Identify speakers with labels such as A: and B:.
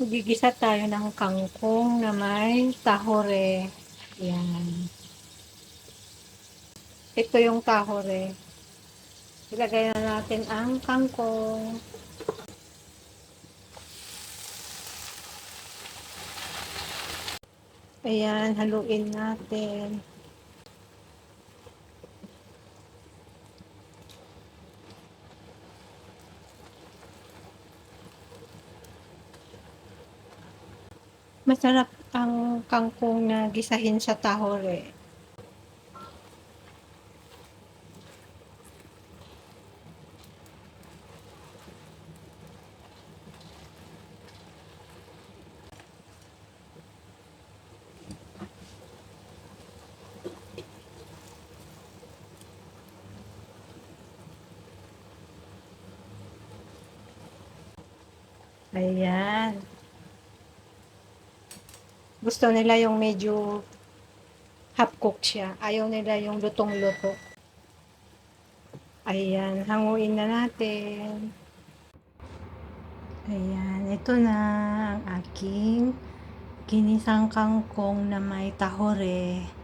A: Gigisa tayo ng kangkong na may tahore. Yan. Ito yung tahore. Ilagay na natin ang kangkong. Ayan, haluin natin. Masarap ang kangkong na gisahin sa tahore. Ayan. Gusto nila yung medyo half cook siya. Ayaw nila yung lutong-luto. Ayan, hanguin na natin. Ayan, ito na ang aking ginisang kangkong na may tahore.